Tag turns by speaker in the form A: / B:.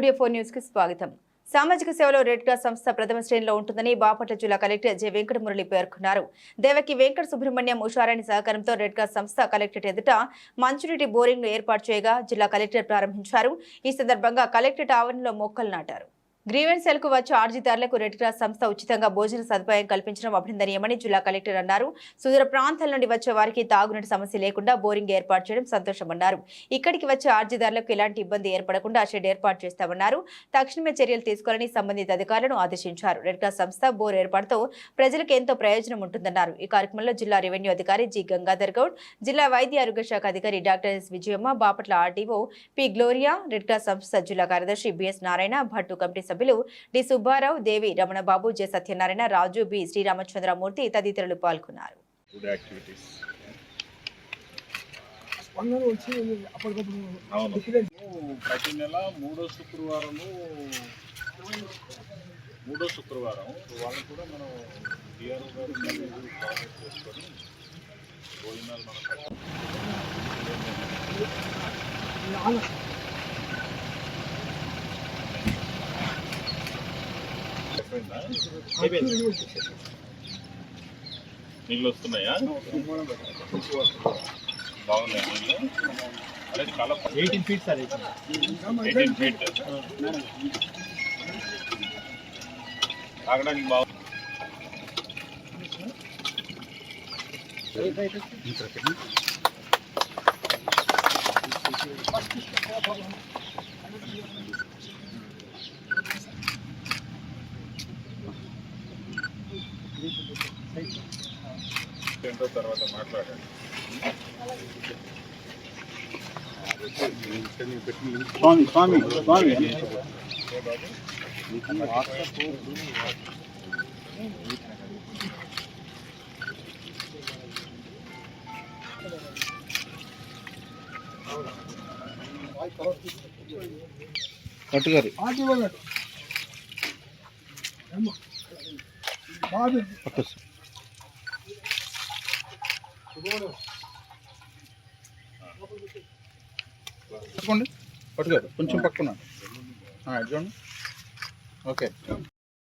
A: Studio four న్యూస్కి స్వాగతం. సామాజిక సేవలో రెడ్ క్రాస్ సంస్థ ప్రథమ శ్రేణిలో ఉంటుందని బాపట్ల జిల్లా కలెక్టర్ జె వెంకటమురళి పేర్కొన్నారు. దేవకి వెంకట సుబ్రహ్మణ్యం ఉషారాణి సహకారంతో రెడ్ క్రాస్ సంస్థ కలెక్టరేట్ ఎదుట మంచినీటి బోరింగ్ను ఏర్పాటు చేయగా జిల్లా కలెక్టర్ ప్రారంభించారు. ఈ సందర్భంగా కలెక్టరేట్ ఆవరణలో మొక్కలు నాటారు. గ్రీవెన్స్ సెల్కు వచ్చే ఆర్జీదారులకు రెడ్ క్రాస్ సంస్థ ఉచితంగా భోజన సదుపాయం కల్పించడం అభినందనీయమని జిల్లా కలెక్టర్ అన్నారు. సుదూర ప్రాంతాల నుండి వచ్చే వారికి తాగునీటి సమస్య లేకుండా బోరింగ్ ఏర్పాటు చేయడం సంతోషమన్నారు. ఇక్కడికి వచ్చే ఆర్జీదారులకు ఎలాంటి ఇబ్బంది ఏర్పడకుండా షెడ్ ఏర్పాటు చేస్తామన్నారు. తక్షణమే చర్యలు తీసుకోవాలని సంబంధిత అధికారులను ఆదేశించారు. రెడ్ క్రాస్ సంస్థ బోర్ ఏర్పాటుతో ప్రజలకు ఎంతో ప్రయోజనం ఉంటుందన్నారు. ఈ కార్యక్రమంలో జిల్లా రెవెన్యూ అధికారి జి గంగాధర్ గౌడ్ జిల్లా వైద్య ఆరోగ్య శాఖ అధికారి doctor S Vijayamma Bapatla RDO P Gloria red cross సంస్థ జిల్లా కార్యదర్శి బిఎస్ నారాయణ భట్టు కమిటీ సభ్యులు D. Subbarao Devi Ramanababu J. Satyanarayana Raju B. Sriramachandramurthy తదితరులు పాల్గొన్నారు.
B: గుడ్ యాక్టివిటీస్
C: స్పందన వచ్చి అప్పటికప్పుడు
B: అవును.
C: డిఫరెంట్.
B: ప్రతి నెల మూడో శుక్రవారము మూడో శుక్రవారం వాళ్ళని కూడా మనం డిఆర్ఓ గారు ప్రాసెస్ చేసుకొని భోజనాలు మనం పెట్టాలి.
C: నాన్న
B: అయిపోయిందా? నీళ్ళు వస్తున్నాయా బాగున్నాయి నీళ్ళు అదే చాలా
D: eighteen feet sir
B: eighteen feet తాగడానికి బాగుంది ఏంటో తర్వాత మాట్లాడండి
D: స్వామి స్వామి స్వామి. కట్టుగారి.
C: పార్టీ వాళ్ళు
D: పట్టుకోండి. కొంచెం పక్కన చూడండి ఓకే.